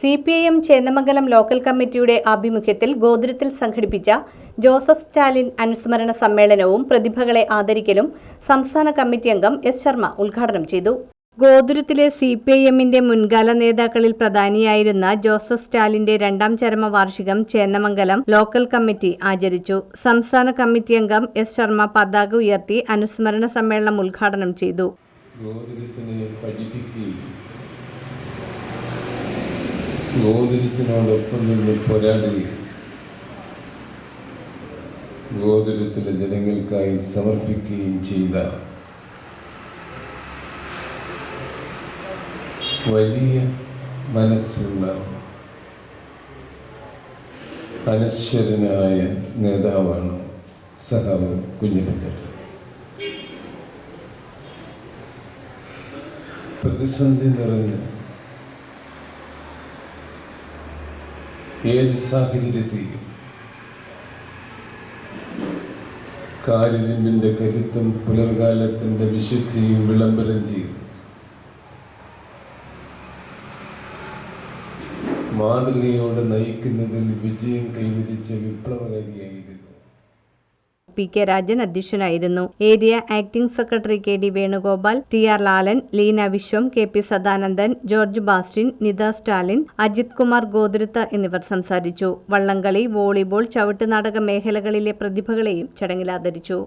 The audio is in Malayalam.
C P I M Chendamangalam local കമ്മിറ്റിയുടെ ആഭിമുഖ്യത്തിൽ ഗോകുലത്തിൽ സംഘടിപ്പിച്ച ജോസഫ് സ്റ്റാലിൻ അനുസ്മരണ സമ്മേളനവും പ്രതിഭകളെ ആദരിക്കലും സംസ്ഥാന കമ്മിറ്റി അംഗം എസ് ശർമ്മ ഉദ്ഘാടനം ചെയ്തു. ഗോദുരത്തിലെ സി പി ഐ എമ്മിന്റെ മുൻകാല നേതാക്കളിൽ പ്രധാനിയായിരുന്ന ജോസഫ് സ്റ്റാലിന്റെ രണ്ടാം ചരമ വാർഷികം ചേന്നമംഗലം ലോക്കൽ കമ്മിറ്റി ആചരിച്ചു. സംസ്ഥാന കമ്മിറ്റി അംഗം എസ് ശർമ്മ പതാക ഉയർത്തി അനുസ്മരണ സമ്മേളനം ഉദ്ഘാടനം ചെയ്തു. ഗോതിരത്തിനോടൊപ്പം നിന്ന് പോരാടുകയും ഗോതിരത്തിലെ ജനങ്ങൾക്കായി സമർപ്പിക്കുകയും ചെയ്ത വലിയ മനസ്സുള്ള അനശ്വരനായ നേതാവാണ് സഹാവ് കുഞ്ഞിപ്പറ്റ പ്രതിസന്ധി നിറഞ്ഞ ഏത് സാഹചര്യത്തെയും കാരിരുമ്പിന്റെ കരുത്തും പുലർകാലത്തിന്റെ വിശുദ്ധിയും വിളംബരം ചെയ്തു. മാതൃകയോടെ നയിക്കുന്നതിൽ വിജയം കൈവരിച്ച വിപ്ലവകാരിയായിരുന്നു പി കെ രാജൻ അധ്യക്ഷനായിരുന്നു. Area acting secretary K D Venugopal T R Lalan Leena Vishwam K P Sadanandan George Bastin Nitha Stalin Ajith Kumar ഗോദ്രത്ത എന്നിവർ സംസാരിച്ചു. വള്ളംകളി വോളിബോൾ ചവിട്ടുനാടക മേഖലകളിലെ പ്രതിഭകളെയും ചടങ്ങിൽ ആദരിച്ചു.